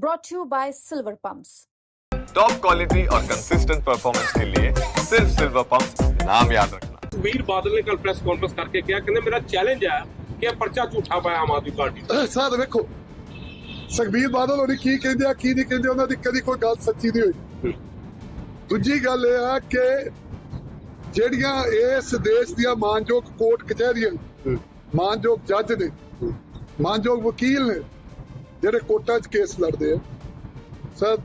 brought to you by Silver Pumps. Top quality और consistent performance के लिए सिर्फ सिल्वर पंप नाम याद रखना ਸੁਖਬੀਰ ਬਾਦਲ ਨੇ ਕੱਲ ਪ੍ਰੈਸ ਕਾਨਫਰੰਸ ਕਰਕੇ ਕਿਹਾ ਕਹਿੰਦੇ ਮੇਰਾ ਚੈਲੰਜ ਹੈ ਕਿ ਇਹ ਪਰਚਾ ਝੂਠਾ ਪਾਇਆ ਆਮ ਆਦਮੀ ਪਾਰਟੀ ਦਾ ਸਾਧ ਵੇਖੋ ਸੁਖਬੀਰ ਬਾਦਲ ਹੋਣੀ ਕੀ ਕਹਿੰਦੇ ਆ ਕੀ ਨਹੀਂ ਕਹਿੰਦੇ ਉਹਨਾਂ ਦੀ ਕਦੀ ਕੋਈ ਗੱਲ ਸੱਚੀ ਨਹੀਂ ਹੋਈ ਦੂਜੀ ਗੱਲ ਇਹ ਆ ਕਿ ਜਿਹੜੀਆਂ ਇਸ ਦੇਸ਼ ਦੀਆਂ ਮਾਨਯੋਗ ਕੋਰਟ ਕਚਹਿਰੀਆਂ ਨੇ, ਮਾਨਯੋਗ ਜੱਜ ਨੇ ਮਾਨਯੋਗ ਵਕੀਲ ਨੇ ਜਿਹੜੇ ਕੋਰਟਾਂ 'ਚ ਕੇਸ ਲੜਦੇ ਆ ਸਰ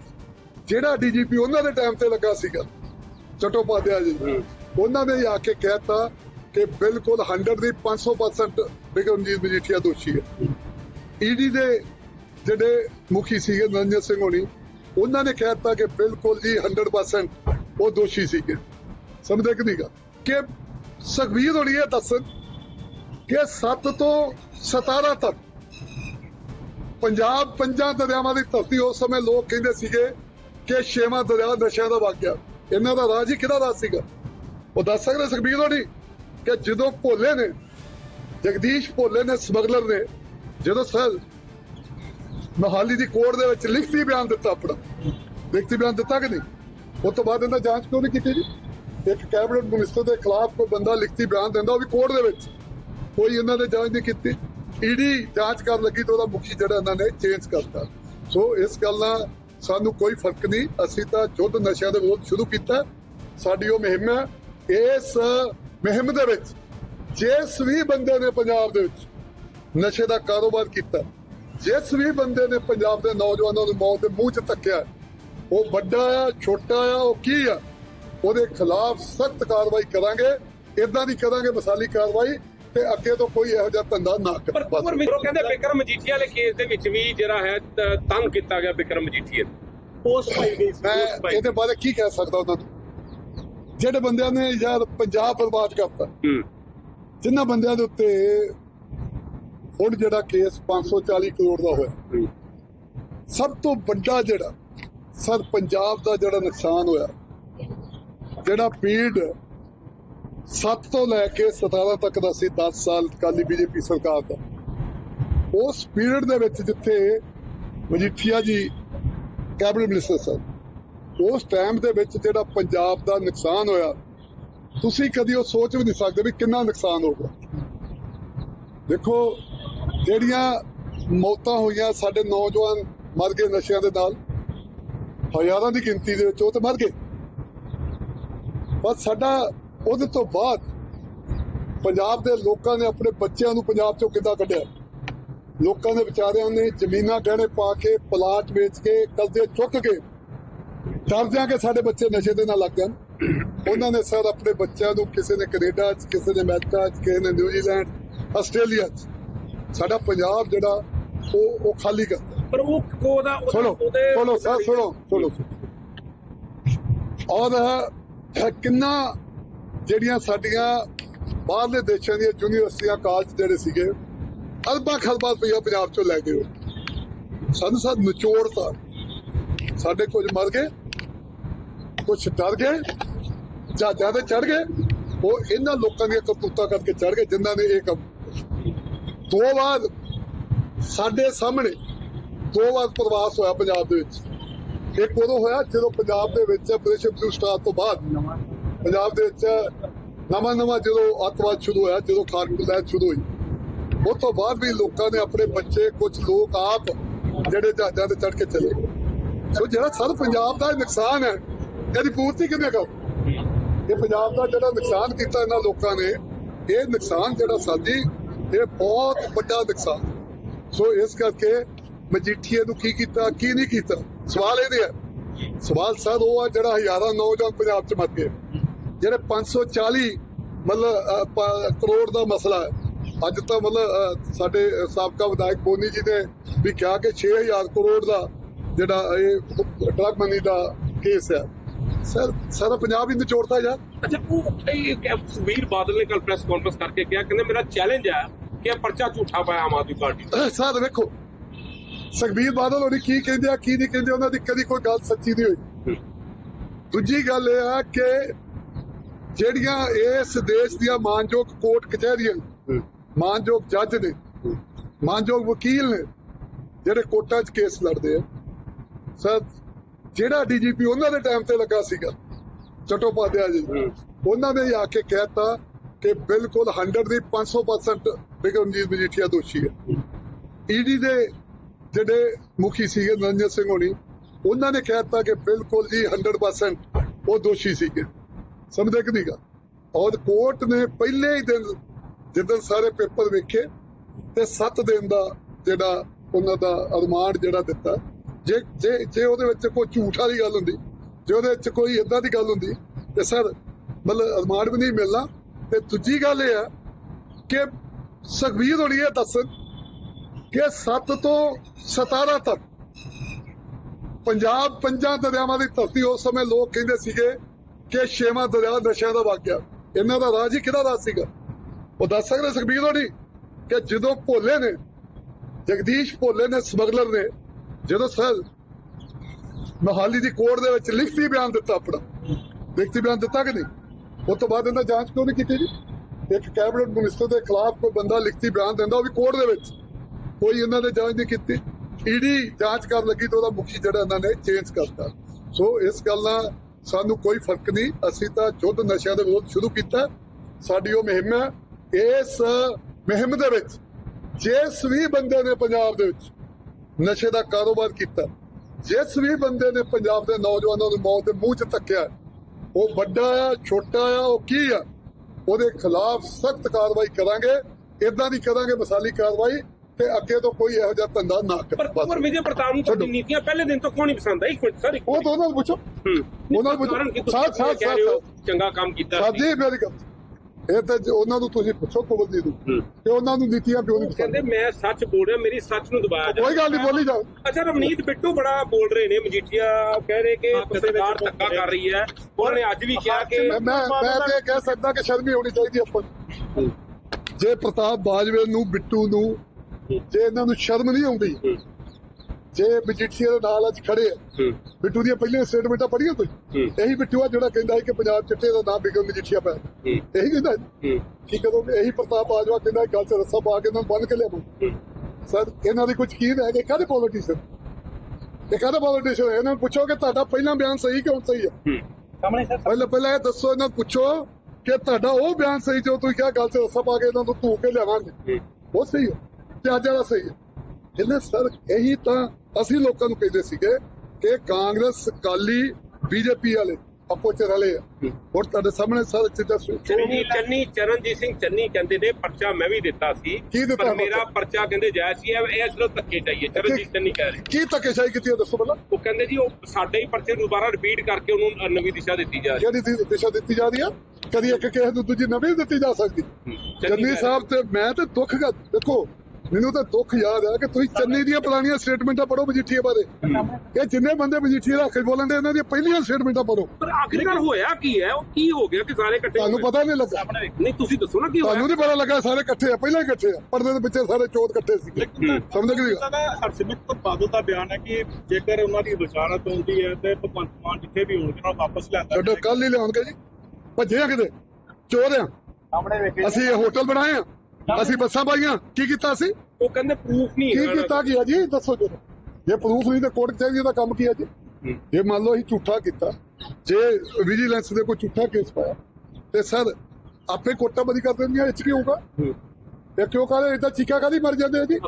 ਜਿਹੜਾ ਡੀਜੀਪੀ ਉਹਨਾਂ ਦੇ ਟਾਈਮ ਤੇ ਲੱਗਾ ਸੀਗਾ ਚਟੋਪਾਧਿਆ ਜੀ। ਉਹਨਾਂ ਨੇ ਆ ਕੇ ਕਹਿਤਾ ਕਿ ਬਿਲਕੁਲ 100 ਦੀ 500% ਬਿਕਰਮਜੀਤ ਮਜੀਠੀਆ ਦੋਸ਼ੀ ਹੈ। ਈਡੀ ਦੇ ਜਿਹੜੇ ਮੁਖੀ ਸੀਗੇ ਨਰਿੰਦਰ ਸਿੰਘ ਹੋਣੀ ਉਹਨਾਂ ਨੇ ਕਹਿਤਾ ਕਿ ਬਿਲਕੁਲ ਜੀ 100% ਉਹ ਦੋਸ਼ੀ ਸੀਗੇ। ਸਮਝਦੇ ਕਿ ਨਹੀਂ ਕਿ ਸੁਖਬੀਰ ਹੋਣੀ ਇਹ ਦੱਸਣ ਕਿ 7 ਤੋਂ 17 ਤੱਕ ਪੰਜਾਬ ਪੰਜਾਂ ਦਰਿਆਵਾਂ ਦੀ ਧਰਤੀ ਉਸ ਸਮੇਂ ਲੋਕ ਕਹਿੰਦੇ ਸੀਗੇ ਕਿ ਛੇਵਾਂ ਦਰਿਆ ਨਸ਼ਿਆਂ ਦਾ ਵਾਕਿਆ। ਇਹਨਾਂ ਦਾ ਰਾਜ ਹੀ ਕਿਹਦਾ ਰਾਜ ਸੀਗਾ? ਉਹ ਦੱਸ ਸਕਦੇ ਸੁਖਬੀਰ ਹੋਣੀ ਕਿ ਜਦੋਂ ਭੋਲੇ ਨੇ, ਜਗਦੀਸ਼ ਭੋਲੇ ਨੇ, ਸਮਗਲਰ ਨੇ, ਜਦੋਂ ਸਰ ਮਹਾਲੀ ਦੀ ਕੋਰਟ ਦੇ ਵਿੱਚ ਲਿਖਤੀ ਬਿਆਨ ਦਿੱਤਾ ਆਪਣਾ, ਲਿਖਤੀ ਬਿਆਨ ਦਿੱਤਾ ਕਿ ਨਹੀਂ? ਉਸ ਤੋਂ ਬਾਅਦ ਇਹਨਾਂ ਜਾਂਚ ਕਿਉਂ ਨਹੀਂ ਕੀਤੀ ਜੀ? ਇੱਕ ਕੈਬਨਿਟ ਮਿਨਿਸਟਰ ਦੇ ਖਿਲਾਫ ਕੋਈ ਬੰਦਾ ਲਿਖਤੀ ਬਿਆਨ ਦਿੰਦਾ ਉਹ ਵੀ ਕੋਰਟ ਦੇ ਵਿੱਚ। ਕੋਈ ਇਹਨਾਂ ਨੇ ਜਾਂਚ ਨਹੀਂ ਕੀਤੀ। ਈਡੀ ਜਾਂਚ ਕਰਨ ਲੱਗੀ ਤਾਂ ਉਹਦਾ ਮੁਖੀ ਜਿਹੜਾ ਇਹਨਾਂ ਨੇ ਚੇਂਜ ਕਰਤਾ। ਸੋ ਇਸ ਗੱਲ ਨਾਲ ਸਾਨੂੰ ਕੋਈ ਫ਼ਰਕ ਨਹੀਂ। ਅਸੀਂ ਤਾਂ ਜੁੱਧ ਨਸ਼ਿਆਂ ਦੇ ਵਿਰੋਧ ਸ਼ੁਰੂ ਕੀਤਾ। ਸਾਡੀ ਉਹ ਮੁਹਿੰਮ ਹੈ। ਇਸ ਮੁਹਿੰਮ ਦੇ ਵਿੱਚ ਜਿਸ ਵੀ ਬੰਦੇ ਨੇ ਪੰਜਾਬ ਦੇ ਵਿੱਚ ਨਸ਼ੇ ਦਾ ਕਾਰੋਬਾਰ ਕੀਤਾ, ਜਿਸ ਵੀ ਬੰਦੇ ਨੇ ਪੰਜਾਬ ਦੇ ਨੌਜਵਾਨਾਂ ਨੂੰ ਮੌਤ ਦੇ ਮੂੰਹ 'ਚ ਧੱਕਿਆ, ਉਹ ਵੱਡਾ ਆ, ਛੋਟਾ ਆ, ਉਹ ਕੀ ਆ, ਉਹਦੇ ਖਿਲਾਫ ਸਖਤ ਕਾਰਵਾਈ ਕਰਾਂਗੇ। ਇਦਾਂ ਦੀ ਕਰਾਂਗੇ, ਮਸਾਲੀ ਕਾਰਵਾਈ। ਤੇ ਅੱਗੇ ਤੋਂ ਕੋਈ ਇਹੋ ਜਿਹਾ ਧੰਦਾ ਨਾ ਪਰ ਕਰੇ ਉਹ ਕਹਿੰਦੇ ਬਿਕਰਮ ਮਜੀਠੀਆ ਵਾਲੇ ਕੇਸ ਦੇ ਵਿੱਚ ਵੀ ਜਿਹੜਾ ਹੈ ਤ- ਤੰਗ ਕੀਤਾ ਗਿਆ ਬਿਕਰਮ ਮਜੀਠੀਆ ਨੂੰ। ਪੋਸਟ ਪਾਈ ਗਈ ਸੀ ਮੈਂ ਪਾਈ ਇਹਦੇ ਬਾਰੇ ਕੀ ਕਹਿ ਸਕਦਾ ਉਹਨਾਂ ਨੂੰ? ਜਿਹੜੇ ਬੰਦਿਆਂ ਨੇ ਯਾਰ ਪੰਜਾਬ ਬਰਬਾਦ ਕਰਤਾ। ਹੂੰ। ਜਿਨ੍ਹਾਂ ਬੰਦਿਆਂ ਦੇ ਉੱਤੇ ਹੁਣ ਜਿਹੜਾ ਕੇਸ 540 ਕਰੋੜ ਦਾ ਹੋਇਆ। ਹੂੰ। ਸਭ ਤੋਂ ਵੱਡਾ ਜਿਹੜਾ ਸਰ ਪੰਜਾਬ ਦਾ ਜਿਹੜਾ ਨੁਕਸਾਨ ਹੋਇਆ ਜਿਹੜਾ ਪੀੜ 7 ਤੋਂ ਲੈ ਕੇ 17 ਤੱਕ ਦਾ ਸੀ 10 ਸਾਲ ਕਾਲੀ ਬੀਜੇਪੀ ਸਰਕਾਰ ਦਾ। ਉਸ ਪੀਰੀਅਡ ਦੇ ਵਿੱਚ ਜਿੱਥੇ ਮਜੀਠੀਆ ਜੀ ਕੈਬਨਿਟ ਮਿਨਿਸਟਰ ਸਨ, ਉਸ ਟਾਈਮ ਦੇ ਵਿੱਚ ਜਿਹੜਾ ਪੰਜਾਬ ਦਾ ਨੁਕਸਾਨ ਹੋਇਆ, ਤੁਸੀਂ ਕਦੀ ਉਹ ਸੋਚ ਵੀ ਨਹੀਂ ਸਕਦੇ ਵੀ ਕਿੰਨਾ ਨੁਕਸਾਨ ਹੋਊਗਾ ਦੇਖੋ, ਜਿਹੜੀਆਂ ਮੌਤਾਂ ਹੋਈਆਂ ਸਾਡੇ ਨੌਜਵਾਨ ਮਰ ਗਏ ਨਸ਼ਿਆਂ ਦੇ ਨਾਲ, ਹਜ਼ਾਰਾਂ ਦੀ ਗਿਣਤੀ ਦੇ ਵਿੱਚ ਉਹ ਤਾਂ ਮਰ ਗਏ। ਪਰ ਸਾਡਾ ਉਹਦੇ ਤੋਂ ਬਾਅਦ ਪੰਜਾਬ ਦੇ ਲੋਕਾਂ ਨੇ ਆਪਣੇ ਬੱਚਿਆਂ ਨੂੰ ਪੰਜਾਬ ਚੋਂ ਕਿੱਦਾਂ ਕੱਢਿਆ? ਲੋਕਾਂ ਦੇ ਵਿਚਾਰਿਆਂ ਨੇ ਜ਼ਮੀਨਾਂ ਗਹਿਣੇ ਪਾ ਕੇ ਪਲਾਟ ਵੇਚ ਕੇ ਕਰਜ਼ੇ ਚੁੱਕ ਕੇ ਡਰਦਿਆਂ ਕਿ ਸਾਡੇ ਬੱਚੇ ਨਸ਼ੇ ਦੇ ਨਾਲ ਲੱਗ ਜਾਣ। ਉਹਨਾਂ ਨੇ ਸਰ ਆਪਣੇ ਬੱਚਿਆਂ ਨੂੰ ਕਿਸੇ ਨੇ ਕੈਨੇਡਾ 'ਚ ਕਿਸੇ ਨੇ ਅਮਰੀਕਾ 'ਚ ਕਿਸੇ ਨੇ ਨਿਊਜ਼ੀਲੈਂਡ ਆਸਟ੍ਰੇਲੀਆ 'ਚ ਸਾਡਾ ਪੰਜਾਬ ਜਿਹੜਾ ਉਹ ਉਹ ਖਾਲੀ ਕਰਤਾ। ਪਰ ਉਹ ਉਹਦਾ ਉਹਦਾ- ਸੁਣੋ ਸੁਣੋ ਸਰ ਸੁਣੋ ਔਰ ਕਿੰਨਾ ਜਿਹੜੀਆਂ ਸਾਡੀਆਂ ਬਾਹਰਲੇ ਦੇਸ਼ਾਂ ਦੀਆਂ ਯੂਨੀਵਰਸਿਟੀਆਂ, ਕਾਲਜ ਜਿਹੜੇ ਸੀਗੇ ਅਰਬਾਂ ਖਰਬਾਂ ਰੁਪਈਆ ਪੰਜਾਬ ਚੋਂ ਲੈ ਗਏ ਸਾਨੂੰ ਸਰ ਨਿਚੋੜਤਾ ਸਾਡੇ ਕੁਝ ਮਰ ਗਏ, ਕੁਝ ਡਰ ਗਏ ਜਹਾਜ਼ਾਂ ਤੇ ਚੜ ਗਏ, ਉਹ ਇਹਨਾਂ ਲੋਕਾਂ ਦੀਆਂ ਕਰਤੂਤਾਂ ਕਰਕੇ ਚੜ ਗਏ ਜਿਨ੍ਹਾਂ ਨੇ ਇਹ ਕੰਮ ਦੋ ਵਾਰ ਸਾਡੇ ਸਾਹਮਣੇ ਦੋ ਵਾਰ ਪ੍ਰਵਾਸ ਹੋਇਆ ਪੰਜਾਬ ਦੇ ਵਿੱਚ। ਇੱਕ ਉਦੋਂ ਹੋਇਆ ਜਦੋਂ ਪੰਜਾਬ ਦੇ ਵਿੱਚ ਆਪਰੇਸ਼ਨ ਬਲੂ ਸਟਾਰ ਤੋਂ ਬਾਅਦ ਪੰਜਾਬ ਦੇ ਵਿੱਚ ਨਵਾਂ ਨਵਾਂ ਜਦੋਂ ਅੱਤਵਾਦ ਸ਼ੁਰੂ ਹੋਇਆ, ਜਦੋਂ ਖਾਰਕ ਲਹਿਰ ਸ਼ੁਰੂ ਹੋਈ, ਉਸ ਤੋਂ ਬਾਅਦ ਵੀ ਲੋਕਾਂ ਨੇ ਆਪਣੇ ਬੱਚੇ ਕੁਝ ਲੋਕ ਆਪ ਜਿਹੜੇ ਜਹਾਜ਼ਾਂ ਤੇ ਚੜ ਕੇ ਚਲੇ। ਸੋ ਜਿਹੜਾ ਸਰ ਪੰਜਾਬ ਦਾ ਨੁਕਸਾਨ ਹੈ, ਇਹਦੀ ਪੂਰਤੀ ਕਿਵੇਂ ਕਰ? ਇਹ ਪੰਜਾਬ ਦਾ ਜਿਹੜਾ ਨੁਕਸਾਨ ਕੀਤਾ ਇਹਨਾਂ ਲੋਕਾਂ ਨੇ, ਇਹ ਨੁਕਸਾਨ ਜਿਹੜਾ ਸਾਡੀ, ਇਹ ਬਹੁਤ ਵੱਡਾ ਨੁਕਸਾਨ। ਸੋ ਇਸ ਕਰਕੇ ਮਜੀਠੀਏ ਨੂੰ ਕੀ ਕੀਤਾ, ਕੀ ਨਹੀਂ ਕੀਤਾ? ਸਵਾਲ ਇਹਦੇ ਹੈ। ਸਵਾਲ ਸਰ ਉਹ ਆ ਜਿਹੜਾ ਹਜ਼ਾਰਾਂ ਨੌਜਵਾਨ ਪੰਜਾਬ ਚ ਮਰ ਗਏ। ਜਿਹੜੇ 540 ਮਤਲਬ ਕਰੋੜ ਦਾ ਮਸਲਾ ਹੈ। ਅੱਜ ਤਾਂ ਮਤਲਬ ਸਾਡੇ ਸਾਬਕਾ ਵਿਧਾਇਕ ਬੋਨੀ ਜੀ ਨੇ ਵੀ ਕਿਹਾ ਕਿ 6000 ਕਰੋੜ ਦਾ ਜਿਹੜਾ ਇਹ ਡਰਗ ਮਨੀ ਦਾ ਕੇਸ ਹੈ। ਸਰ ਸਾਰਾ ਪੰਜਾਬ ਹੀ ਨਿਚੋੜਦਾ ਯਾਰ ਅੱਛਾ ਉਹ ਇਹ ਕਿ ਸੁਖਬੀਰ ਬਾਦਲ ਨੇ ਕੱਲ ਪ੍ਰੈਸ ਕਾਨਫਰੰਸ ਕਰਕੇ ਕਿਹਾ ਕਹਿੰਦੇ ਮੇਰਾ ਚੈਲੰਜ ਹੈ ਕਿ ਇਹ ਪਰਚਾ ਝੂਠਾ ਪਾਇਆ ਆਮ ਆਦਮੀ ਪਾਰਟੀ ਸਾਧ ਵੇਖੋ ਸੁਖਬੀਰ ਬਾਦਲ ਹੋਣੀ ਕੀ ਕਹਿੰਦੇ ਆ ਕੀ ਨਹੀਂ ਕਹਿੰਦੇ ਉਹਨਾਂ ਦੀ ਕਦੀ ਕੋਈ ਗੱਲ ਸੱਚੀ ਨਹੀਂ ਹੋਈ। ਦੂਜੀ ਗੱਲ ਇਹ ਆ ਕਿ ਜਿਹੜੀਆਂ ਇਸ ਦੇਸ਼ ਦੀਆਂ ਮਾਨਯੋਗ ਕੋਰਟ ਕਚਹਿਰੀਆਂ ਮਾਨਯੋਗ ਜੱਜ ਨੇ ਮਾਨਯੋਗ ਵਕੀਲ ਨੇ ਜਿਹੜੇ ਕੋਰਟਾਂ 'ਚ ਕੇਸ ਲੜਦੇ ਆ। ਸਰ ਜਿਹੜਾ ਡੀਜੀਪੀ ਉਹਨਾਂ ਦੇ ਟਾਈਮ ਤੇ ਲੱਗਾ ਸੀਗਾ ਚਟੋਪਾਧਿਆ ਜੀ। ਉਹਨਾਂ ਨੇ ਆ ਕੇ ਕਹਿਤਾ ਕਿ ਬਿਲਕੁਲ 100 ਦੀ 500% ਬਿਕਰਮਜੀਤ ਮਜੀਠੀਆ ਦੋਸ਼ੀ ਹੈ। ਈਡੀ ਦੇ ਜਿਹੜੇ ਮੁਖੀ ਸੀਗੇ ਨਰਿੰਦਰ ਸਿੰਘ ਹੋਣੀ ਉਹਨਾਂ ਨੇ ਕਹਿਤਾ ਕਿ ਬਿਲਕੁਲ ਜੀ 100% ਉਹ ਦੋਸ਼ੀ ਸੀਗੇ। ਸਮਝਦੇ ਕਿ ਨਹੀਂਗਾ? ਔਰ ਕੋਰਟ ਨੇ ਪਹਿਲੇ ਹੀ ਦਿਨ ਜਦੋਂ ਸਾਰੇ ਪੇਪਰ ਵੇਖੇ ਤੇ 7 ਦਿਨ ਦਾ ਜਿਹੜਾ ਉਹਨਾਂ ਦਾ ਰਿਮਾਂਡ ਜਿਹੜਾ ਦਿੱਤਾ, ਜੇ ਜੇ ਜੇ ਉਹਦੇ ਵਿੱਚ ਕੋਈ ਝੂਠ ਵਾਲੀ ਗੱਲ ਹੁੰਦੀ, ਜੇ ਉਹਦੇ ਵਿੱਚ ਕੋਈ ਇਦਾਂ ਦੀ ਗੱਲ ਹੁੰਦੀ, ਤੇ ਸਰ, ਮਤਲਬ ਰਿਮਾਂਡ ਵੀ ਨਹੀਂ ਮਿਲਣਾ। ਤੇ ਦੂਜੀ ਗੱਲ ਇਹ ਆ ਕਿ ਸੁਖਬੀਰ ਹੋਣੀ ਇਹ ਦੱਸਣ ਕਿ 7 ਤੋਂ 17 ਤੱਕ ਪੰਜਾਬ ਪੰਜਾਂ ਦਰਿਆਵਾਂ ਦੀ ਧਰਤੀ ਉਸ ਸਮੇਂ ਲੋਕ ਕਹਿੰਦੇ ਸੀਗੇ ਕਿ ਛੇਵਾਂ ਦਰਿਆ ਨਸ਼ਿਆਂ ਦਾ ਵਾਕਿਆ ਇਹਨਾਂ ਦਾ ਰਾਜ ਹੀ ਕਿਹਦਾ ਰਾਜ ਸੀਗਾ? ਉਹ ਦੱਸ ਸਕਦੇ ਸੁਖਬੀਰ ਹੋਣੀ ਕਿ ਜਦੋਂ ਭੋਲੇ ਨੇ, ਜਗਦੀਸ਼ ਭੋਲੇ ਨੇ, ਸਮਗਲਰ ਨੇ, ਜਦੋਂ ਸਰ ਮਹਾਲੀ ਦੀ ਕੋਰਟ ਦੇ ਵਿੱਚ ਲਿਖਤੀ ਬਿਆਨ ਦਿੱਤਾ ਆਪਣਾ। ਲਿਖਤੀ ਬਿਆਨ ਦਿੱਤਾ ਕਿ ਨਹੀਂ? ਉਸ ਤੋਂ ਬਾਅਦ ਇਹਨਾਂ ਜਾਂਚ ਕਿਉਂ ਨਹੀਂ ਕੀਤੀ ਜੀ? ਇੱਕ ਕੈਬਨਿਟ ਮਿਨਿਸਟਰ ਦੇ ਖਿਲਾਫ ਕੋਈ ਬੰਦਾ ਲਿਖਤੀ ਬਿਆਨ ਦਿੰਦਾ ਉਹ ਵੀ ਕੋਰਟ ਦੇ ਵਿੱਚ। ਕੋਈ ਇਹਨਾਂ ਨੇ ਜਾਂਚ ਨਹੀਂ ਕੀਤੀ। ਈਡੀ ਜਾਂਚ ਕਰਨ ਲੱਗੀ ਤਾਂ ਉਹਦਾ ਮੁਖੀ ਜਿਹੜਾ ਇਹਨਾਂ ਨੇ ਚੇਂਜ ਕਰਤਾ। ਸੋ ਇਸ ਗੱਲ ਨਾਲ ਸਾਨੂੰ ਕੋਈ ਫ਼ਰਕ ਨਹੀਂ। ਅਸੀਂ ਤਾਂ ਯੁੱਧ ਨਸ਼ਿਆਂ ਦੇ ਵਿਰੋਧ ਸ਼ੁਰੂ ਕੀਤਾ। ਸਾਡੀ ਉਹ ਮੁਹਿੰਮ ਹੈ। ਇਸ ਮੁਹਿੰਮ ਦੇ ਵਿੱਚ ਜਿਸ ਵੀ ਬੰਦੇ ਨੇ ਪੰਜਾਬ ਦੇ ਵਿੱਚ ਨਸ਼ੇ ਦਾ ਕਾਰੋਬਾਰ ਕੀਤਾ, ਜਿਸ ਵੀ ਬੰਦੇ ਨੇ ਪੰਜਾਬ ਦੇ ਨੌਜਵਾਨਾਂ ਨੂੰ ਮੌਤ ਦੇ ਮੂੰਹ 'ਚ ਧੱਕਿਆ, ਉਹ ਵੱਡਾ ਆ, ਛੋਟਾ ਆ, ਉਹ ਕੀ ਆ? ਉਹਦੇ ਖਿਲਾਫ ਸਖਤ ਕਾਰਵਾਈ ਕਰਾਂਗੇ। ਇਦਾਂ ਦੀ ਕਰਾਂਗੇ, ਮਸਾਲੀ ਕਾਰਵਾਈ। ਤੇ ਅੱਗੇ ਤੋਂ ਕੋਈ ਇਹੋ ਜਿਹਾ ਧੰਦਾ ਨਾ ਪਰ ਕਰੇ ਕੁਮਰ ਵਿਜੇ ਪ੍ਰਤਾਪ ਨੂੰ ਤੁਹਾਡੀ ਨੀਤੀਆਂ ਪਹਿਲੇ ਦਿਨ ਤੋਂ ਕਿਉਂ ਨਹੀਂ ਪਸੰਦ ਆਈ? ਮਿੰਟ ਸਰ ਉਹ ਤਾਂ ਉਹਨਾਂ ਨੂੰ ਪੁੱਛੋ। ਹੂੰ। ਉਹਨਾਂ ਨੂੰ ਪੁੱਛੋ। ਸਾਥ ਸਾਥ ਕਹਿ ਰਹੇ ਹੋ? ਸਾਥ ਚੰਗਾ ਕੰਮ ਕੀਤਾ ਸੀ। ਸਾਡੀ ਮੇਰੀ ਗੱਲ ਇਹ ਤਾਂ ਉਹਨਾਂ ਨੂੰ ਤੁਸੀਂ ਪੁੱਛੋ ਕੁਬਲ ਜੀ ਨੂੰ। ਕਿ ਉਹਨਾਂ ਨੂੰ ਨੀਤੀਆਂ ਕਿਉਂ ਨਹੀਂ ਕਹਿੰਦੇ ਮੈਂ ਸੱਚ ਬੋਲ ਰਿਹਾ ਮੇਰੀ ਸੱਚ ਨੂੰ ਦਬਾਇਆ ਜਾ ਕੋਈ ਗੱਲ ਨਹੀਂ ਬੋਲੀ ਜਾਓ। ਅੱਛਾ ਰਵਨੀਤ ਬਿੱਟੂ ਬੜਾ ਬੋਲ ਰਹੇ ਨੇ ਮਜੀਠੀਆ ਕਹਿ ਰਹੇ ਕਿ ਸਰਕਾਰ ਧੱਕਾ ਕਰ ਰਹੀ ਹੈ। ਉਹਨਾਂ ਨੇ ਅੱਜ ਵੀ ਕਿਹਾ ਕਿ ਮੈਂ ਮੈਂ ਤੇ ਕਹਿ ਸਕਦਾ ਕਿ ਸ਼ਰਮ ਹੀ ਹੋਣੀ ਚਾਹੀਦੀ ਆਪਾਂ। ਜੇ ਪ੍ਰਤਾਪ ਬਾਜਵੇ ਨੂੰ ਬਿੱਟੂ ਨੂੰ ਜੇ ਇਹਨਾਂ ਨੂੰ ਸ਼ਰਮ ਨਹੀਂ ਆਉਂਦੀ। ਜੇ ਮਜੀਠੀਆ ਦੇ ਨਾਲ ਅੱਜ ਖੜੇ ਬਿੱਟੂ ਦੀਆਂ ਪਹਿਲੀਆਂ ਸਟੇਟਮੈਂਟਾਂ ਪੜ੍ਹੀਆਂ ਤੁਸੀਂ। ਇਹੀ ਬਿੱਟੂ ਆ ਜਿਹੜਾ ਕਹਿੰਦਾ ਹੈ ਕਿ ਪੰਜਾਬ ਚਿੱਟੇ ਦਾ ਨਾਮ ਬਿਗਲ ਮਜੀਠੀਆ ਹੂੰ, ਇਹੀ ਕਹਿੰਦਾ ਕੀ ਕਰੋਗੇ ਇਹੀ ਪ੍ਰਤਾਪ ਬਾਜਵਾ ਕਹਿੰਦਾ ਹੈ, ਗੱਲ ਚ ਰੱਸਾ ਪਾ ਕੇ ਇਹਨਾਂ ਨੂੰ ਬੰਨ ਕੇ ਲਿਆਵੋ। ਸਰ ਇਹਨਾਂ ਦੀ ਕੁਝ ਕੀ ਹੈ ਕਿ ਕਾਹਦੇ ਪੋਲੀਟੀਸ਼ੀਅਨ ਇਹ ਕਾਹਦੇ ਪੋਲੀਟੀਸ਼ੀਅਨ ਇਹਨਾਂ ਨੂੰ ਪੁੱਛੋ ਕਿ ਤੁਹਾਡਾ ਪਹਿਲਾ ਬਿਆਨ ਸਹੀ ਕਿਉਂ ਸਹੀ ਹੈ। ਹੂੰ। ਪਹਿਲਾਂ ਪਹਿਲਾਂ ਇਹ ਦੱਸੋ ਇਹਨਾਂ ਨੂੰ ਪੁੱਛੋ ਕਿ ਤੁਹਾਡਾ ਉਹ ਬਿਆਨ ਸਹੀ ਜੋ ਤੁਸੀਂ ਕਿਹਾ ਗੱਲ ਚ ਰੱਸਾ ਪਾ ਕੇ ਇਹਨਾਂ ਨੂੰ ਧੂ ਕੇ ਲਿਆਵਾਂਗੇ। ਉਹ ਸਹੀ ਹੈ ਤੇ ਅੱਜ ਵਾਲਾ ਸਹੀ ਹੈ। ਇਹਨੇ ਸਰ ਇਹੀ ਤਾਂ ਅਸੀਂ ਲੋਕਾਂ ਨੂੰ ਕਹਿੰਦੇ ਸੀਗੇ ਕਿ ਕਾਂਗਰਸ ਕਾਲੀ ਬੀਜੇਪੀ ਵਾਲੇ ਆਪੋ ਚ ਰਲੇ ਆ। ਹੂੰ। ਹੁਣ ਤੁਹਾਡੇ ਸਾਹਮਣੇ ਸਰ ਸੁ- ਚੰਨੀ ਚੰਨੀ ਚਰਨਜੀਤ ਸਿੰਘ ਚੰਨੀ ਕਹਿੰਦੇ ਨੇ ਪਰਚਾ ਮੈਂ ਵੀ ਦਿੱਤਾ ਸੀ ਪਰ ਮੇਰਾ ਪਰਚਾ? ਕਹਿੰਦੇ ਜਾਇਜ਼ ਸੀ ਇਹ ਸਿਰਫ ਧੱਕੇ ਚਾਹੀਏ ਚਰਨਜੀਤ ਚੰਨੀ ਕਹਿ ਰਹੇ। ਕੀ ਧੱਕੇਸ਼ਾਹੀ ਕੀਤੀ ਹੈ ਦੱਸੋ ਪਹਿਲਾਂ। ਉਹ ਕਹਿੰਦੇ ਜੀ ਉਹ ਸਾਡੇ ਹੀ ਪਰਚੇ ਨੂੰ ਦੁਬਾਰਾ ਰਿਪੀਟ ਕਰਕੇ ਉਹਨੂੰ ਨਵੀਂ ਦਿਸ਼ਾ ਦਿੱਤੀ ਜਾ ਰਹੀ ਜਿਹੜੀ ਦੀ ਦਿਸ਼ਾ ਦਿੱਤੀ ਜਾ ਰਹੀ ਆ? ਕਦੀ ਇੱਕ ਕਿਸੇ ਨੂੰ ਦੂਜੀ ਨਵੀਂ ਦਿੱਤੀ ਜਾ ਸਕਦੀ। ਹੈ। ਚੰਨੀ ਸਾਹਿਬ ਤੇ ਮੈਂ ਤੇ ਦੁੱਖ ਦੇਖੋ ਮੈਨੂੰ ਤਾਂ ਦੁੱਖ ਯਾਦ ਆ ਕਿ ਤੁਸੀਂ ਚੰਨੀ ਦੀਆਂ ਪੁਰਾਣੀਆਂ ਸਟੇਟਮੈਂਟਾਂ ਪੜੋ ਮਜੀਠੀਏ ਬਾਰੇ। ਇਹ ਜਿੰਨੇ ਬੰਦੇ ਮਜੀਠੀਏ ਰੱਖ ਕੇ ਬੋਲਣ ਦੇ ਇਹਨਾਂ ਦੀਆਂ ਪਹਿਲੀਆਂ ਸਟੇਟਮੈਂਟਾਂ ਪੜੋ ਪਰ ਆਖਿਰਕਾਰ ਹੋਇਆ ਕੀ ਹੈ? ਉਹ ਕੀ ਹੋ ਗਿਆ ਕਿ ਸਾਰੇ ਇਕੱਠੇ ਤੁਹਾਨੂੰ ਪਤਾ ਨਹੀਂ ਲੱਗਾ? ਨਹੀਂ ਤੁਸੀਂ ਦੱਸੋ ਨਾ ਕੀ ਹੋਇਆ? ਤੁਹਾਨੂੰ ਨਹੀਂ ਪਤਾ ਲੱਗਾ ਸਾਰੇ ਇਕੱਠੇ ਆ ਪਹਿਲਾਂ ਹੀ ਇਕੱਠੇ ਆ। ਪਰਦੇ ਦੇ ਪਿੱਛੇ ਸਾਰੇ ਚੋਟ ਇਕੱਠੇ ਸੀਗੇ ਸਮਝ ਗਏ? ਹਰਸਿਮਰਤ ਕੌਰ ਬਾਦਲ ਦਾ ਬਿਆਨ ਹੈ ਕਿ ਜੇਕਰ ਉਹਨਾਂ ਦੀ ਵਿਚਾਰਤ ਹੁੰਦੀ ਹੈ ਤੇ ਭਗਵੰਤ ਮਾਨ ਜਿੱਥੇ ਵੀ ਹੋਣਗੇ ਉਹਨਾਂ ਨੂੰ ਵਾਪਸ ਲਿਆਂਦਾ ਛੱਡੋ ਕੱਲ ਹੀ ਲਿਆਉਣਗੇ ਜੀ। ਭੱਜੇ ਆ ਕਿਤੇ? ਚੋਰ ਆ? ਸਾਹਮਣੇ ਵੇਖੇ ਅਸੀਂ ਇਹ ਹੋਟਲ ਬਣਾਏ ਆ। ਅਸੀਂ ਬੱਸਾਂ ਪਾਈਆਂ। ਕੀ ਕੀਤਾ ਸੀ ਉਹ ਕਹਿੰਦੇ ਪ੍ਰੂਫ ਨਹੀਂ ਕੀ ਕੀਤਾ ਕੀ ਆ ਜੀ? ਦੱਸੋ ਜੀ। ਜੇ ਪ੍ਰੂਫ ਨਹੀਂ ਤੇ ਕੋਰਟ ਚਾਹੀਦੀ ਦਾ ਕੰਮ ਕੀ ਆ ਜੀ? ਹੂੰ। ਜੇ ਮੰਨ ਲਓ ਅਸੀਂ ਝੂਠਾ ਕੀਤਾ ਜੇ ਵਿਜੀਲੈਂਸ ਦੇ ਕੋਈ ਝੂਠਾ ਕੇਸ ਪਾਇਆ ਤੇ ਸਰ ਆਪੇ ਕੋਟਾ ਬਦੀ ਕਰ ਦਿੰਦੀਆਂ ਇਹ ਚ ਕੀ ਹੋਊਗਾ? ਹੂੰ। ਇਹ ਕਿਉਂ ਕਹਦੇ ਇਦਾਂ ਚੀਕਾ ਕਾਦੀ ਮਰ ਜਾਂਦੇ ਜੀ?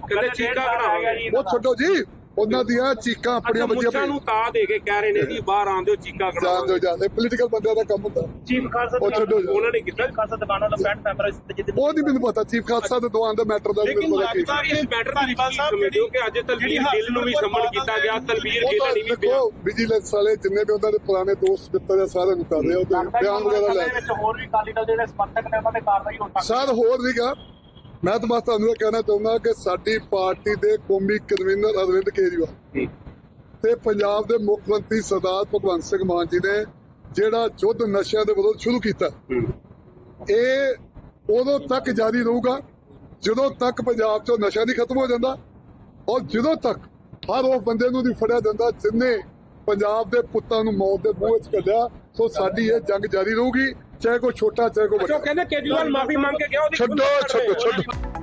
ਉਹ ਛੱਡੋ ਜੀ। ਉਹਨਾਂ ਦੀਆਂ ਚੀਕਾਂ ਆਪਣੀਆਂ ਬੱਚੀਆਂ ਮੁੱਛਾਂ ਨੂੰ ਤਾਂ ਦੇ ਕੇ ਕਹਿ ਰਹੇ ਨੇ ਜੀ ਬਾਹਰ ਆਂਦੇ ਹੋ ਚੀਕਾ ਕਢਾਵਾਂਗੇ ਦਿਓ ਜਾਂਦੇ। ਪੋਲੀਟੀਕਲ ਬੰਦਿਆਂ ਦਾ ਕੰਮ ਹੁੰਦਾ। ਚੀਫ ਖਾਲਸਾ ਜੀ। ਉਹਨਾਂ ਨੇ ਕੀਤਾ ਖਾਲਸਾ ਦੁਕਾਨਾਂ ਦਾ ਪੈਂਟ ਮੈਂਬਰ ਜਿੱਦ ਉਹ ਨਹੀਂ ਮੈਨੂੰ ਪਤਾ। ਚੀਫ ਖਾਲਸਾ ਦੇ ਮੈਟਰ ਦਾ ਮੈਨੂੰ ਪਤਾ ਕੀ। ਲੱਗਦਾ ਇਸ ਮੈਟਰ ਦੀ ਧਾਰੀਵਾਲ ਸਾਹਿਬ ਹੋ ਕਿ ਅੱਜ ਤਲਵੀਰ ਗਿੱਲ ਨੂੰ ਵੀ ਸੰਮਨ ਕੀਤਾ ਗਿਆ ਤਲਵੀਰ ਗਿੱਲ ਨੇ ਵੀ ਬਿਆਨ ਵਿਜੀਲੈਂਸ ਵਾਲੇ ਜਿੰਨੇ ਵੀ ਉਹਨਾਂ ਦੇ ਪੁਰਾਣੇ ਦੋਸਤ ਮਿੱਤਰ ਆ ਸਾਰਿਆਂ ਨੂੰ ਕਰ ਰਹੇ ਆ ਉਹ ਬਿਆਨ ਵਗੈਰਾ ਲੈ ਵਿੱਚ ਹੋਰ ਵੀ ਅਕਾਲੀ ਦਲ ਦੇ ਜਿਹੜੇ ਸਮਰਥਕ ਨੇ ਉਹਨਾਂ ਤੇ ਕਾਰਵਾਈ ਹੋ ਸਕਦੀ ਸਾਰ ਹੋਰ ਨਹੀਂਗਾ ਮੈਂ ਤਾਂ ਬਸ ਤੁਹਾਨੂੰ ਇਹ ਕਹਿਣਾ ਚਾਹੁੰਦਾ ਕਿ ਸਾਡੀ ਪਾਰਟੀ ਦੇ ਕੌਮੀ ਕਨਵੀਨਰ ਅਰਵਿੰਦ ਕੇਜਰੀਵਾਲ ਤੇ ਪੰਜਾਬ ਦੇ ਮੁੱਖ ਮੰਤਰੀ ਸਰਦਾਰ ਭਗਵੰਤ ਸਿੰਘ ਮਾਨ ਜੀ ਨੇ ਜਿਹੜਾ ਯੁੱਧ ਨਸ਼ਿਆਂ ਦੇ ਵਿਰੁੱਧ ਸ਼ੁਰੂ ਕੀਤਾ ਇਹ ਉਦੋਂ ਤੱਕ ਜਾਰੀ ਰਹੂਗਾ ਜਦੋਂ ਤੱਕ ਪੰਜਾਬ 'ਚੋਂ ਨਸ਼ਾ ਨਹੀਂ ਖਤਮ ਹੋ ਜਾਂਦਾ ਔਰ ਜਦੋਂ ਤੱਕ ਹਰ ਉਹ ਬੰਦੇ ਨੂੰ ਨਹੀਂ ਫੜਿਆ ਜਾਂਦਾ ਜਿੰਨੇ ਪੰਜਾਬ ਦੇ ਪੁੱਤਾਂ ਨੂੰ ਮੌਤ ਦੇ ਮੂੰਹ ਵਿੱਚ ਕੱਢਿਆ ਸੋ ਸਾਡੀ ਇਹ ਜੰਗ ਜਾਰੀ ਰਹੂਗੀ। ਚਾਹੇ ਕੋਈ ਛੋਟਾ ਚਾਹੇ ਕੋਈ ਵੱਡਾ। ਕਹਿੰਦੇ ਕੇਜਰੀਵਾਲ ਮਾਫੀ ਮੰਗ ਕੇ ਗਿਆ ਉਹਦੀ ਛੱਡੋ ਛੱਡੋ ਛੱਡੋ।